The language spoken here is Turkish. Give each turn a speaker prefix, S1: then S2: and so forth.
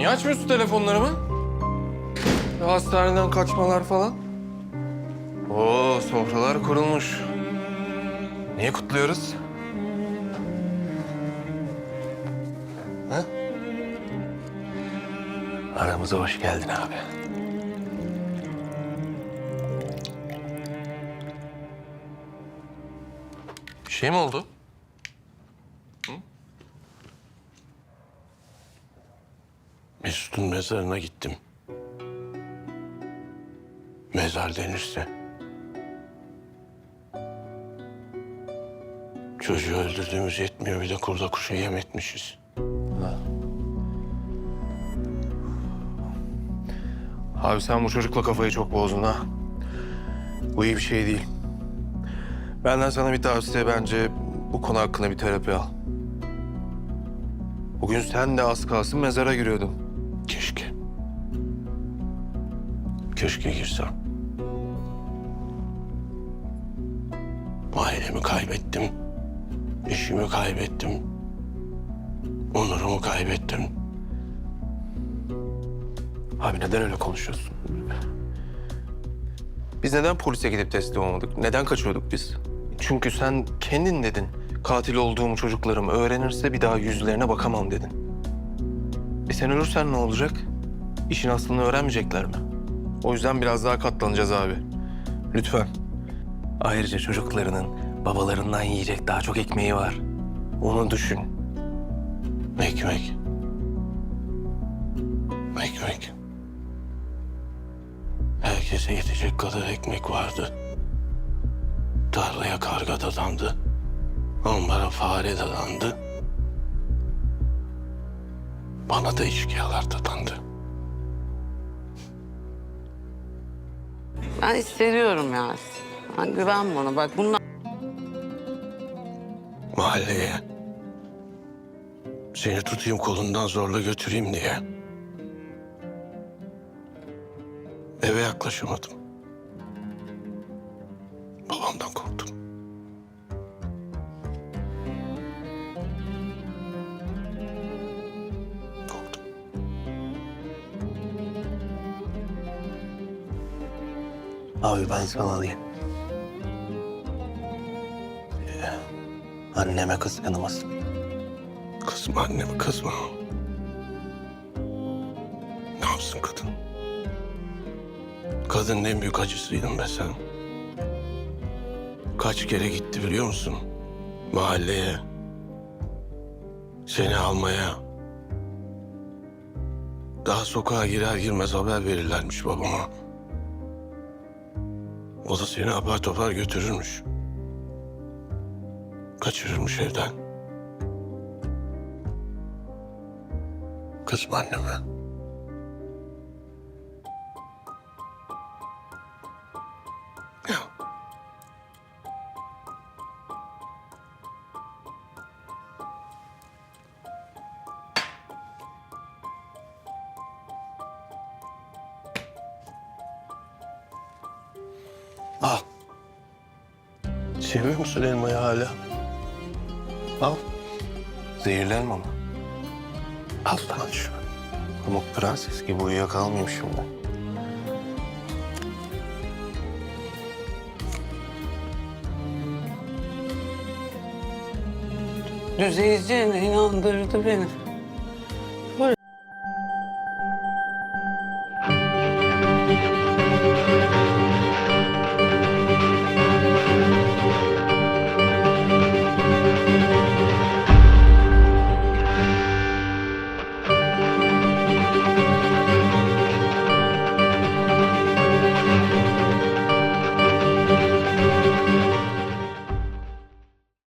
S1: Niye açmıyorsun telefonlarımı? Ya hastaneden kaçmalar falan. Oo sofralar kurulmuş. Niye kutluyoruz? Ha? Aramıza hoş geldin abi. Bir şey mi oldu?
S2: Mesut'un mezarına gittim. Mezar denirse. Çocuğu öldürdüğümüz yetmiyor bir de kurda kuşa yem etmişiz.
S1: Abi sen bu çocukla kafayı çok bozdun ha. Bu iyi bir şey değil. Benden sana bir tavsiye bence bu konu hakkında bir terapi al. Bugün sen de az kalsın mezara giriyordun.
S2: Keşke. Keşke girsem. Ailemi kaybettim. İşimi kaybettim. Onurumu kaybettim.
S1: Abi neden öyle konuşuyorsun? Biz neden polise gidip teslim olmadık? Neden kaçıyorduk biz? Çünkü sen kendin dedin. Katil olduğum çocuklarım öğrenirse bir daha yüzlerine bakamam dedin. E sen ölürsen ne olacak? İşin aslını öğrenmeyecekler mi? O yüzden biraz daha katlanacağız abi. Lütfen. Ayrıca çocuklarının babalarından yiyecek daha çok ekmeği var. Onu düşün.
S2: Ekmek. Ekmek. Herkese yetecek kadar ekmek vardı. Tarlaya karga dadandı. Ambara fare dadandı. Bana da işkiyalar dadandı.
S3: Ben hissediyorum ya. Ben güven bana. Bak bunlar
S2: Mahalleye. Seni tutayım kolundan zorla götüreyim diye. Eve yaklaşamadım.
S1: Abi ben sana alayım. Ee, anneme kıskanamazsın.
S2: Kızma anneme kızma. Ne yapsın kadın? Kadının en büyük acısıydın be sen. Kaç kere gitti biliyor musun? Mahalleye. Seni almaya. Daha sokağa girer girmez haber verirlermiş babama. O da seni apar topar götürürmüş. Kaçırırmış evden. Kızma anneme. Al. Seviyor musun elmayı hala? Al.
S1: Zehirlenme ama.
S2: Al sana şu.
S1: Pamuk prenses gibi uyuyakalmayayım şimdi.
S3: düzeyeceğine inandırdı beni.